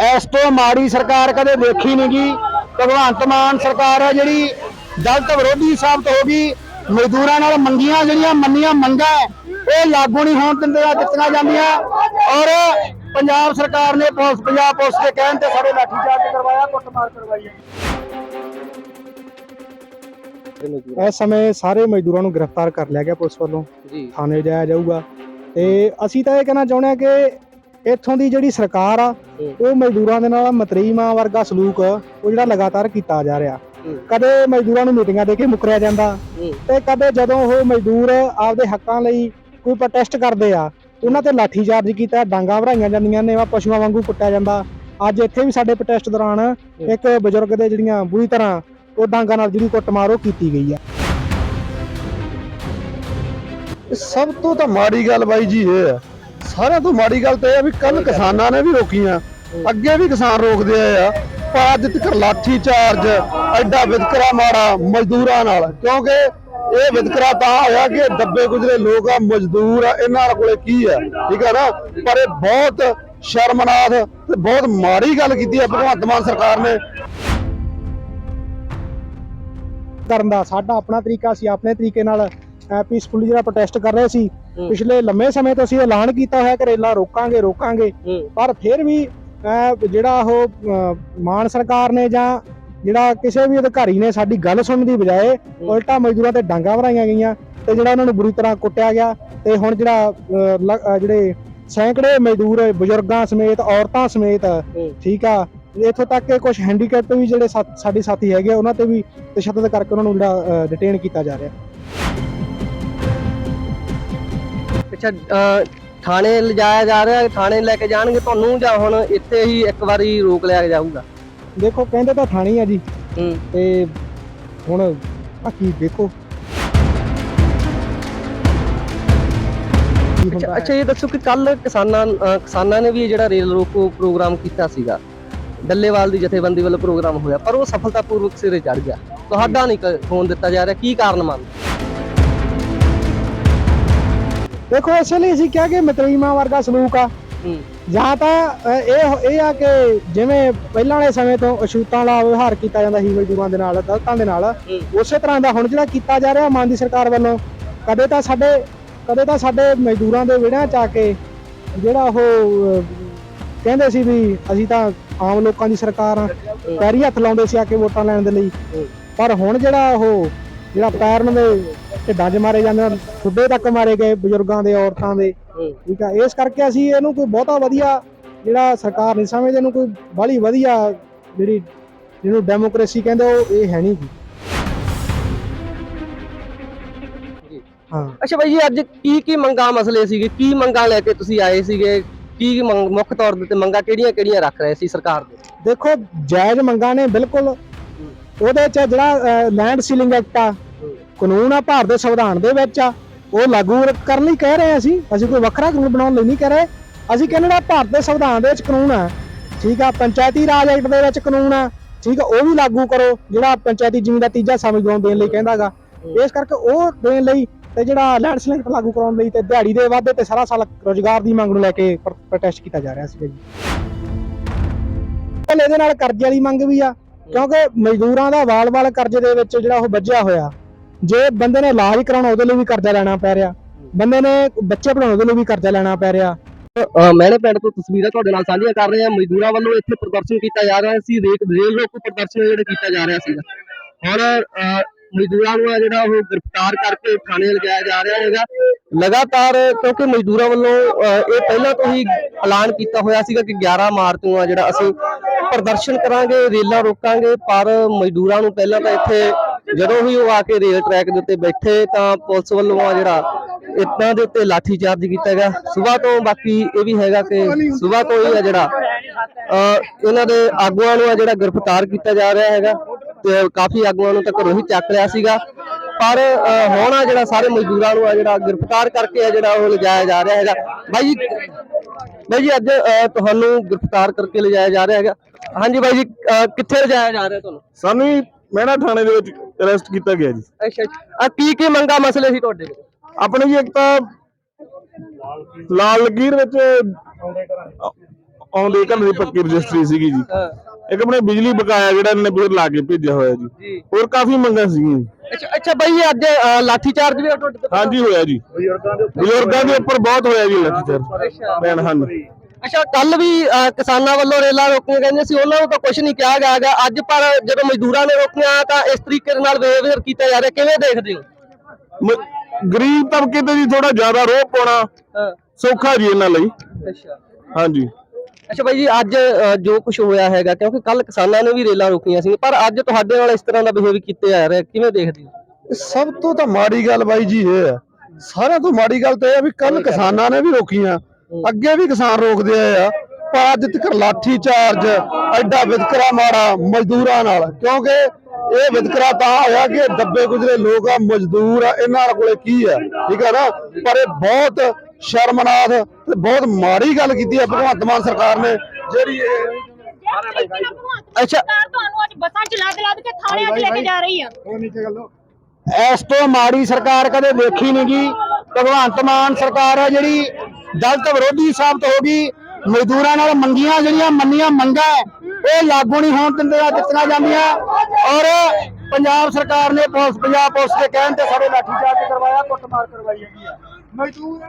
ਇਸ ਤੋਂ ਮਾੜੀ ਸਰਕਾਰ ਕਦੇ ਦੇਖੀ ਨਹੀਂ ਗਈ ਭਗਵੰਤ ਮਾਨ ਸਰਕਾਰ ਹੈ ਜਿਹੜੀ ਦਲਿਤ ਵਿਰੋਧੀ ਸਾਬਤ ਹੋ ਗਈ। ਮਜ਼ਦੂਰਾਂ ਨਾਲ ਮੰਗੀਆਂ ਜਿਹੜੀਆਂ ਮੰਨੀਆਂ ਮੰਗਾਂ ਇਹ ਲਾਗੂ ਨਹੀਂ ਹੋਣ ਦਿੰਦੀਆਂ ਦਿੱਤੀਆਂ ਜਾਂਦੀਆਂ। ਔਰ ਪੰਜਾਬ ਸਰਕਾਰ ਨੇ ਪੁਲਿਸ ਪੰਜਾਬ ਪੁਲਿਸ ਦੇ ਕਹਿਣ ਤੇ ਸਾਡੇ ਲਾਠੀਚਾਰਜ ਕਰਵਾਇਆ ਕੁੱਟਮਾਰ ਕਰਵਾਈ ਹੈ। ਇਸ ਸਮੇਂ ਸਾਰੇ ਮਜ਼ਦੂਰਾਂ ਨੂੰ ਗ੍ਰਿਫਤਾਰ ਕਰ ਲਿਆ ਗਿਆ ਪੁਲਿਸ ਵੱਲੋਂ। ਥਾਣੇ ਜਾਇਆ ਜਾਊਗਾ। ਤੇ ਅਸੀਂ ਤਾਂ ਇਹ ਕਹਿਣਾ ਚਾਹੁੰਦੇ ਹਾਂ ਕਿ ਇੱਥੋਂ ਦੀ ਜਿਹੜੀ ਸਰਕਾਰ ਆ। ਉਹ ਮਜ਼ਦੂਰਾਂ ਦੇ ਨਾਲ ਮਤਰੀਮਾ ਵਰਗਾ ਸਲੂਕ ਉਹ ਜਿਹੜਾ ਲਗਾਤਾਰ ਕੀਤਾ ਜਾ ਰਿਹਾ। ਕਦੇ ਮਜ਼ਦੂਰਾਂ ਨੂੰ ਮੀਟਿੰਗਾਂ ਦੇ ਕੇ ਮੁਕਰਿਆ ਜਾਂਦਾ। ਤੇ ਕਦੇ ਜਦੋਂ ਉਹ ਮਜ਼ਦੂਰ ਆਪਦੇ ਹੱਕਾਂ ਲਈ ਕੋਈ ਪ੍ਰੋਟੈਸਟ ਕਰਦੇ ਆ ਉਹਨਾਂ ਤੇ ਲਾਠੀਚਾਰਜ ਕੀਤਾ ਡਾਂਗਾ ਭਰਾਈਆਂ ਜਾਂਦੀਆਂ ਨੇ ਵਾ ਪਸ਼ੂਆਂ ਵਾਂਗੂ ਕੁੱਟਿਆ ਜਾਂਦਾ ਅੱਜ ਇੱਥੇ ਵੀ ਸਾਡੇ ਪ੍ਰੋਟੈਸਟ ਦੌਰਾਨ ਇੱਕ ਬਜ਼ੁਰਗ ਦੇ ਜਿਹੜੀਆਂ ਬੁਰੀ ਤਰ੍ਹਾਂ ਉਹ ਡਾਂਗਾ ਨਾਲ ਜਿਹੜੀ ਕੁੱਟਮਾਰ ਉਹ ਕੀਤੀ ਗਈ ਆ ਸਭ ਤੋਂ ਤਾਂ ਮਾੜੀ ਗੱਲ ਬਾਈ ਜੀ ਇਹ ਹੈ ਸਾਰਿਆਂ ਤੋਂ ਮਾੜੀ ਗੱਲ ਤਾਂ ਇਹ ਹੈ ਵੀ ਕੱਲ ਕਿਸਾਨਾਂ ਨੇ ਵੀ ਰੋਕੀਆਂ। ਅੱਗੇ ਵੀ ਕਿਸਾਨ ਰੋਕਦੇ ਆਏ ਆ। ਪਰ ਅੱਜ ਤੱਕ ਲਾਠੀ ਚਾਰਜ ਐਡਾ ਵਿਤਕਰਾ ਮਾਰਾ ਮਜ਼ਦੂਰਾਂ ਨਾਲ। ਕਿਉਂਕਿ ਇਹ ਵਿਤਕਰਾ ਤਾਂ ਹੋਇਆ ਕਿ ਦੱਬੇ ਗੁਜਰੇ ਲੋਕ ਆ ਮਜ਼ਦੂਰ ਆ ਇਹਨਾਂ ਕੋਲੇ ਕੀ ਹੈ ਠੀਕ ਹੈ ਨਾ? ਪਰ ਇਹ ਬਹੁਤ ਸ਼ਰਮਨਾਕ ਤੇ ਬਹੁਤ ਮਾੜੀ ਗੱਲ ਕੀਤੀ ਹੈ ਭਗਵੰਤ ਮਾਨ ਸਰਕਾਰ ਨੇ। ਕਰਨ ਦਾ ਸਾਡਾ ਆਪਣਾ ਤਰੀਕਾ ਸੀ ਆਪਣੇ ਤਰੀਕੇ ਨਾਲ ਪੀਸਫੁਲੀ ਜਿਹੜਾ ਪ੍ਰੋਟੈਸਟ ਕਰ ਰਹੇ ਸੀ। ਪਿਛਲੇ ਲੰਮੇ ਸਮੇਂ ਤੋਂ ਅਸੀਂ ਐਲਾਨ ਕੀਤਾ ਹੋਇਆ ਕਿ ਰੇਲਾਂ ਰੋਕਾਂਗੇ ਰੋਕਾਂਗੇ ਪਰ ਫਿਰ ਵੀ ਜਿਹੜਾ ਉਹ ਮਾਨ ਸਰਕਾਰ ਨੇ ਜਾਂ ਜਿਹੜਾ ਕਿਸੇ ਵੀ ਅਧਿਕਾਰੀ ਨੇ ਸਾਡੀ ਗੱਲ ਸੁਣਨ ਦੀ ਬਜਾਏ ਉਲਟਾ ਮਜ਼ਦੂਰਾਂ ਤੇ ਡਾਂਗਾ ਭਰਾਈਆਂ ਗਈਆਂ ਤੇ ਜਿਹੜਾ ਉਹਨਾਂ ਨੂੰ ਬੁਰੀ ਤਰ੍ਹਾਂ ਕੁੱਟਿਆ ਗਿਆ ਤੇ ਹੁਣ ਜਿਹੜਾ ਜਿਹੜੇ ਸੈਂਕੜੇ ਮਜ਼ਦੂਰ ਬਜ਼ੁਰਗਾਂ ਸਮੇਤ ਔਰਤਾਂ ਸਮੇਤ। ਠੀਕ ਆ ਇੱਥੋਂ ਤੱਕ ਕਿ ਕੁਝ ਹੈਂਡੀਕੈਪ ਵੀ ਜਿਹੜੇ ਸਾਡੇ ਸਾਥੀ ਹੈਗੇ ਉਹਨਾਂ ਤੇ ਵੀ ਤਸ਼ੱਦਦ ਕਰਕੇ ਉਹਨਾਂ ਨੂੰ ਜਿਹੜਾ ਡਿਟੇਨ ਕੀਤਾ ਜਾ ਰਿਹਾ ਅੱਛਾ ਅਹ, ਥਾਣੇ ਲਿਜਾਇਆ ਜਾ ਰਿਹਾ ਥਾਣੇ ਲੈ ਕੇ ਜਾਣਗੇ ਤੁਹਾਨੂੰ ਜਾਂ ਹੁਣ ਇੱਥੇ ਹੀ ਇੱਕ ਵਾਰੀ ਰੋਕ ਲਿਆ ਜਾਊਗਾ? ਦੇਖੋ ਕਹਿੰਦੇ ਤਾਂ ਥਾਣੀ ਆ ਜੀ। ਹੂੰ। ਤੇ ਹੁਣ ਬਾਕੀ ਦੇਖੋ? ਕੀ ਹੁੰਦਾ ਅੱਛਾ ਹੈ। ਅੱਛਾ ਇਹ ਦੱਸੋ ਕਿ ਕੱਲ ਕਿਸਾਨਾਂ ਅਹ, ਕਿਸਾਨਾਂ ਨੇ ਵੀ ਇਹ ਜਿਹੜਾ ਰੇਲ ਰੋਕੋ ਪ੍ਰੋਗਰਾਮ ਕੀਤਾ ਸੀਗਾ। ਡੱਲੇਵਾਲ ਦੀ ਜਥੇਬੰਦੀ ਵੱਲੋਂ ਪ੍ਰੋਗਰਾਮ ਹੋਇਆ ਪਰ ਉਹ ਸਫਲਤਾਪੂਰਵਕ ਸਿਰੇ ਚੜ ਗਿਆ। ਤੁਹਾਡਾ ਨਹੀਂ ਕ- ਫੋਨ ਦਿੱਤਾ ਜਾ ਰਿਹਾ ਕੀ ਕਾਰਨ ਮੰਨ ਦੇਖੋ ਇਸ ਲਈ ਅਸੀਂ ਕਿਹਾ ਕਿ ਮਤਰੀਮਾ ਵਰਗਾ ਸਲੂਕ ਆ। ਜਾਂ ਤਾਂ ਅ, ਇਹ ਇਹ ਆ ਕਿ ਜਿਵੇਂ ਪਹਿਲਾਂ ਵਾਲੇ ਸਮੇਂ ਤੋਂ ਅਛੂਤਾਂ ਵਾਲਾ ਵਿਵਹਾਰ ਕੀਤਾ ਜਾਂਦਾ ਸੀ ਮਜ਼ਦੂਰਾਂ ਦੇ ਨਾਲ ਦਲਤਾਂ ਦੇ ਨਾਲ। ਉਸੇ ਤਰ੍ਹਾਂ ਦਾ ਹੁਣ ਜਿਹੜਾ ਕੀਤਾ ਜਾ ਰਿਹਾ ਮਾਨ ਦੀ ਸਰਕਾਰ ਵੱਲੋਂ ਕਦੇ ਤਾਂ ਸਾਡੇ ਕਦੇ ਤਾਂ ਸਾਡੇ ਮਜ਼ਦੂਰਾਂ ਦੇ ਵਿੜਿਆਂ ਚ ਆ ਕੇ ਜਿਹੜਾ ਉਹ ਕਹਿੰਦੇ ਸੀ ਵੀ ਅਸੀਂ ਤਾਂ ਆਮ ਲੋਕਾਂ ਦੀ ਸਰਕਾਰ ਆ ਪੈਰੀ ਹੱਥ ਲਾਉਂਦੇ ਸੀ ਆ ਕੇ ਵੋਟਾਂ ਲੈਣ ਦੇ ਲਈ। ਪਰ ਹੁਣ ਜਿਹੜਾ ਉਹ ਜਿਹੜਾ ਪੈਰਨ ਦੇ ਢਿੱਡਾਂ 'ਚ ਮਾਰੇ ਜਾਂਦੇ ਹਨ ਖੁੱਡੇ ਤੱਕ ਮਾਰੇ ਗਏ ਬਜ਼ੁਰਗਾਂ ਦੇ ਔਰਤਾਂ ਦੇ। ਠੀਕ ਆ ਇਸ ਕਰਕੇ ਅਸੀਂ ਇਹਨੂੰ ਕੋਈ ਬਹੁਤਾ ਵਧੀਆ ਜਿਹੜਾ ਸਰਕਾਰ ਨਹੀਂ ਸਮਝਦੇ ਇਹਨੂੰ ਕੋਈ ਬਾਹਲੀ ਵਧੀਆ ਜਿਹੜੀ ਜਿਹਨੂੰ ਡੈਮੋਕ੍ਰੇਸੀ ਕਹਿੰਦੇ ਉਹ ਇਹ ਹੈ ਨਹੀਂ। ਹਾਂ। ਅੱਛਾ ਬਾਈ ਜੀ ਅੱਜ ਕੀ ਕੀ ਮੰਗਾਂ ਮਸਲੇ ਸੀਗੇ? ਕੀ ਮੰਗਾਂ ਲੈ ਕੇ ਤੁਸੀਂ ਆਏ ਸੀਗੇ? ਕੀ ਮੁੱਖ ਤੌਰ ਤੇ ਮੰਗਾਂ ਕਿਹੜੀਆਂ ਕਿਹੜੀਆਂ ਰੱਖ ਰਹੇ ਸੀ ਸਰਕਾਰ ਦੇ? ਦੇਖੋ ਜਾਇਜ਼ ਮੰਗਾਂ ਨੇ ਬਿਲਕੁਲ ਉਹਦੇ ਚ ਜਿਹੜਾ ਲੈਂਡ ਸੀਲਿੰਗ ਐਕਟ ਆ, ਕਾਨੂੰਨ ਆ, ਭਾਰਤ ਦੇ ਸੰਵਿਧਾਨ ਦੇ ਵਿੱਚ ਆ, ਉਹ ਲਾਗੂ ਕਰਨ ਲਈ ਕਹਿ ਰਹੇ ਅਸੀਂ। ਅਸੀਂ ਕੋਈ ਵੱਖਰਾ ਕਾਨੂੰਨ ਬਣਾਉਣ ਲਈ ਨਹੀਂ ਕਹਿ ਰਹੇ। ਅਸੀਂ ਕਹਿੰਦੇ ਭਾਰਤ ਦੇ ਸੰਵਿਧਾਨ ਦੇ ਵਿੱਚ ਕਾਨੂੰਨ ਆ। ਠੀਕ ਆ, ਪੰਚਾਇਤੀ ਰਾਜ ਐਕਟ ਦੇ ਵਿੱਚ ਕਾਨੂੰਨ ਆ। ਠੀਕ ਆ, ਉਹ ਵੀ ਲਾਗੂ ਕਰੋ, ਜਿਹੜਾ ਪੰਚਾਇਤੀ ਜ਼ਮੀਨ ਦਾ ਤੀਜਾ ਸਮਝਦਾਰ ਦੇਣ ਲਈ ਕਹਿੰਦਾਗਾ। ਇਸ ਕਰਕੇ ਉਹ ਦੇਣ ਲਈ ਤੇ ਜਿਹੜਾ ਲੈਂਡ ਸੀਲਿੰਗ ਐਕਟ ਲਾਗੂ ਕਰਾਉਣ ਲਈ ਤੇ ਦਿਹਾੜੀ ਦੇ ਵਾਧੇ ਤੇ ਸਾਰਾ ਸਾਲ ਰੋਜ਼ਗਾਰ ਦੀ ਮੰਗ ਨੂੰ ਲੈ ਕੇ ਪ੍ਰੋਟੈਸਟ ਕੀਤਾ ਜਾ ਰਿਹਾ ਸੀ ਜੀ। ਇਹਦੇ ਨਾਲ ਕਰਜ਼ੇ ਵਾਲੀ ਮੰਗ ਵੀ ਆ। ਕਿਉਂਕਿ ਮਜ਼ਦੂਰਾਂ ਦਾ ਵਾਲ-ਵਾਲ ਕਰਜ਼ੇ ਦੇ ਵਿੱਚ ਜਿਹੜਾ ਉਹ ਵੱਜਿਆ ਹੋਇਆ। ਜੇ ਬੰਦੇ ਨੇ ਇਲਾਜ ਕਰਾਉਣਾ ਉਹਦੇ ਲਈ ਵੀ ਕਰਜ਼ਾ ਲੈਣਾ ਪੈ ਰਿਹਾ। ਬੰਦੇ ਨੇ ਬੱਚੇ ਪੜਾਉਣ ਉਹਦੇ ਲਈ ਵੀ ਕਰਜ਼ਾ ਲੈਣਾ ਪੈ ਰਿਹਾ। ਮੈਨੇ ਪਿੰਡ ਤੋਂ ਤਸਵੀਰਾਂ ਤੁਹਾਡੇ ਨਾਲ ਸਾਂਝੀਆਂ ਕਰ ਰਹੇ ਹਾਂ। ਮਜ਼ਦੂਰਾਂ ਵੱਲੋਂ ਇੱਥੇ ਪ੍ਰਦਰਸ਼ਨ ਕੀਤਾ ਜਾ ਰਿਹਾ ਸੀ। ਰੇਕ ਰੇਲ ਰੋਕੋ ਪ੍ਰਦਰਸ਼ਨ ਜਿਹੜਾ ਕੀਤਾ ਜਾ ਰਿਹਾ ਸੀਗਾ ਔਰ ਮਜ਼ਦੂਰਾਂ ਨੂੰ ਆ ਜਿਹੜਾ ਉਹ ਗ੍ਰਿਫਤਾਰ ਕਰਕੇ ਥਾਣੇ ਲਿਜਾਇਆ ਜਾ ਰਿਹਾ ਹੈਗਾ। ਲਗਾਤਾਰ, ਕਿਉਂਕਿ ਮਜ਼ਦੂਰਾਂ ਵੱਲੋਂ ਇਹ ਪਹਿਲਾਂ ਤੋਂ ਹੀ ਐਲਾਨ ਕੀਤਾ ਹੋਇਆ ਸੀਗਾ ਕਿ 11 ਮਾਰਚ ਨੂੰ ਆ ਜਿਹੜਾ ਅਸੀਂ ਪ੍ਰਦਰਸ਼ਨ ਕਰਾਂਗੇ, ਰੇਲਾਂ ਰੋਕਾਂਗੇ, ਪਰ ਮਜ਼ਦੂਰਾਂ ਨੂੰ ਪਹਿਲਾਂ ਤਾਂ ਇੱਥੇ ਜਦੋਂ ਹੀ ਉਹ ਆ ਕੇ ਰੇਲ ਟਰੈਕ ਦੇ ਉੱਤੇ ਬੈਠੇ ਤਾਂ ਪੁਲਿਸ ਵੱਲੋਂ ਆ ਜਿਹੜਾ ਇੱਟਾਂ ਦੇ ਉੱਤੇ ਲਾਠੀ ਚਾਰਜ ਕੀਤਾ ਗਿਆ। ਸਵੇਰ ਤੋਂ ਬਾਕੀ ਇਹ ਵੀ ਹੈਗਾ ਕਿ ਸਵੇਰ ਤੋਂ ਹੀ ਆ ਜਿਹੜਾ, ਅਹ, ਇਹਨਾਂ ਦੇ ਆਗੂਆਂ ਨੂੰ ਆ ਜਿਹੜਾ ਗ੍ਰਿਫਤਾਰ ਕੀਤਾ ਜਾ ਰਿਹਾ ਹੈਗਾ ਤੇ ਕਾਫੀ ਆਗੂਆਂ ਨੂੰ ਤਾਂ ਘਰੋਂ ਹੀ ਚੱਕ ਲਿਆ ਸੀਗਾ। ਪਰ ਹੁਣ ਆ ਜਿਹੜਾ ਸਾਰੇ ਮਜ਼ਦੂਰਾਂ ਨੂੰ ਆ ਜਿਹੜਾ ਗ੍ਰਿਫਤਾਰ ਕਰਕੇ ਆ ਜਿਹੜਾ ਉਹ ਲਿਜਾਇਆ ਜਾ ਰਿਹਾ ਹੈਗਾ। ਬਾਈ ਜੀ ਬਾਈ ਜੀ ਅੱਜ ਤੁਹਾਨੂੰ ਗ੍ਰਿਫਤਾਰ ਕਰਕੇ ਲਿਜਾਇਆ ਜਾ ਰਿਹਾ ਹੈਗਾ। ਹਾਂਜੀ ਬਾਈ ਜੀ ਕਿੱਥੇ ਲਿਜਾਇਆ ਜਾ ਰਿਹਾ ਤੁਹਾਨੂੰ? ਸਾਨੂੰ ਹੀ ਮਹਿਣਾ ਥਾਣੇ ਦੇ ਵਿੱਚ ਅਰੈਸਟ ਕੀਤਾ ਗਿਆ ਜੀ। ਅੱਛਾ ਆ ਕੀ ਕੀ ਮੰਗਾ ਮਸਲੇ ਸੀ ਤੁਹਾਡੇ ਕੋਲ ਆਪਣੇ ਜੀ ਇੱਕ ਤਾਂ ਲਾਲ ਲਕੀਰ ਵਿੱਚ ਆਉਂਦੇ ਘਰ ਦੀ ਪੱਕੀ ਰਜਿਸਟਰੀ ਸੀਗੀ ਜੀ। ਇੱਕ ਆਪਣੇ ਬਿਜਲੀ ਬਕਾਇਆ ਜਿਹੜਾ ਇਹਨੇ ਬਿਲ ਲਾ ਕੇ ਭੇਜਿਆ ਹੋਇਆ ਜੀ। ਹੋਰ ਕਾਫੀ ਮੰਗਾਂ ਸੀਗੀਆਂ ਜੀ। ਅੱਛਾ ਅੱਛਾ ਬਾਈ ਜੀ ਅੱਜ ਅ, ਲਾਠੀ ਚਾਰਜ ਵੀ ਤੁਹਾਡੇ ਤੇ ਹਾਂਜੀ ਹੋਇਆ ਜੀ। ਬਜ਼ੁਰਗਾਂ ਦੇ ਉੱਪਰ ਬਹੁਤ ਹੋਇਆ ਜੀ ਲੱਠੀਚਾਰਜ ਭੈਣ ਹਨ ਅੱਛਾ ਕੱਲ ਵੀ ਅ, ਕਿਸਾਨਾਂ ਵੱਲੋਂ ਰੇਲਾਂ ਰੋਕੀਆਂ ਗਈਆਂ ਸੀ ਉਹਨਾਂ ਨੂੰ ਤਾਂ ਕੁਝ ਨਹੀਂ ਕਿਹਾ ਗਿਆ ਗਾ। ਅੱਜ ਪਰ ਜਦੋਂ ਮਜ਼ਦੂਰਾਂ ਨੇ ਰੋਕੀਆਂ ਤਾਂ ਇਸ ਤਰੀਕੇ ਦੇ ਨਾਲ ਬਿਹੇਵੀਅਰ ਕੀਤਾ ਜਾ ਰਿਹਾ। ਕਿਵੇਂ ਦੇਖਦੇ ਹੋ? ਮ- ਗਰੀਬ ਤਬਕੇ ਤੇ ਜੀ ਥੋੜਾ ਜ਼ਿਆਦਾ ਰੋਹ ਪਾਉਣਾ ਹਾਂ। ਸੌਖਾ ਜੀ ਇਹਨਾਂ ਲਈ। ਅੱਛਾ। ਹਾਂਜੀ। ਅੱਛਾ ਬਾਈ ਜੀ ਅੱਜ ਅ, ਜੋ ਕੁਝ ਹੋਇਆ ਹੈਗਾ ਕਿਉਂਕਿ ਕੱਲ ਕਿਸਾਨਾਂ ਨੇ ਵੀ ਰੇਲਾਂ ਰੋਕੀਆਂ ਸੀ ਪਰ ਅੱਜ ਤੁਹਾਡੇ ਨਾਲ ਇਸ ਤਰ੍ਹਾਂ ਦਾ ਬਿਹੇਵ ਕੀਤਾ ਜਾ ਰਿਹਾ ਕਿਵੇਂ ਦੇਖਦੇ ਹੋ? ਇਹ ਸਭ ਤੋਂ ਤਾਂ ਮਾੜੀ ਗੱਲ ਬਾਈ ਜੀ ਇਹ ਹੈ ਸਾਰਿਆਂ ਤੋਂ ਮਾੜੀ ਗੱਲ ਤਾਂ ਇਹ ਹੈ ਵੀ ਕੱਲ ਕਿਸਾਨਾਂ ਨੇ ਵੀ ਰੋਕੀਆਂ ਅੱਗੇ ਵੀ ਕਿਸਾਨ ਰੋਕਦੇ ਆਏ ਆ ਪਰ ਅੱਜ ਤੱਕ ਲਾਠੀ ਚਾਰਜ ਐਡਾ ਵਿਤਕਰਾ ਮਾੜਾ ਮਜ਼ਦੂਰਾਂ ਨਾਲ ਕਿਉਂਕਿ ਇਹ ਵਿਤਕਰਾ ਤਾਂ ਹੋਇਆ ਕਿ ਦੱਬੇ ਗੁਜਰੇ ਲੋਕ ਆ ਮਜ਼ਦੂਰ ਆ ਇਹਨਾਂ ਕੋਲੇ ਕੀ ਹੈ ਠੀਕ ਹੈ ਨਾ? ਪਰ ਇਹ ਬਹੁਤ ਸ਼ਰਮਨਾਕ ਤੇ ਬਹੁਤ ਮਾੜੀ ਗੱਲ ਕੀਤੀ ਹੈ ਭਗਵੰਤ ਮਾਨ ਸਰਕਾਰ ਨੇ ਜਿਹੜੀ ਇਹ ਅੱਛਾ। ਤੁਹਾਨੂੰ ਅੱਜ ਬੱਸਾਂ ਚ ਲੱਦ ਲੱਦ ਕੇ ਥਾਣਿਆਂ 'ਚ ਲੈ ਕੇ ਜਾ ਰਹੀ ਆ। ਇਸ ਤੋਂ ਮਾੜੀ ਸਰਕਾਰ ਕਦੇ ਦੇਖੀ ਨਹੀਂ ਗੀ। ਭਗਵੰਤ ਮਾਨ ਸਰਕਾਰ ਹੈ ਜਿਹੜੀ ਦਲਿਤ ਵਿਰੋਧੀ ਸਾਬਤ ਹੋ ਗਈ। ਮਜ਼ਦੂਰਾਂ ਨਾਲ ਮੰਗੀਆਂ ਜਿਹੜੀਆਂ ਮੰਨੀਆਂ ਮੰਗਾਂ ਹੈ, ਉਹ ਲਾਗੂ ਨਹੀਂ ਹੋਣ ਦਿੰਦੀਆਂ ਦਿੱਤੀਆਂ ਜਾਂਦੀਆਂ। ਔਰ ਪੰਜਾਬ ਸਰਕਾਰ ਨੇ ਪੁਲਿਸ ਪੰਜਾਬ ਪੁਲਿਸ ਦੇ ਕਹਿਣ ਤੇ ਸਾਡੇ ਲਾਠੀਚਾਰਜ ਕਰਵਾਇਆ ਕੁੱਟਮਾਰ ਕਰਵਾਈ ਹੈਗੀ ਆ। ਮਜ਼ਦੂਰ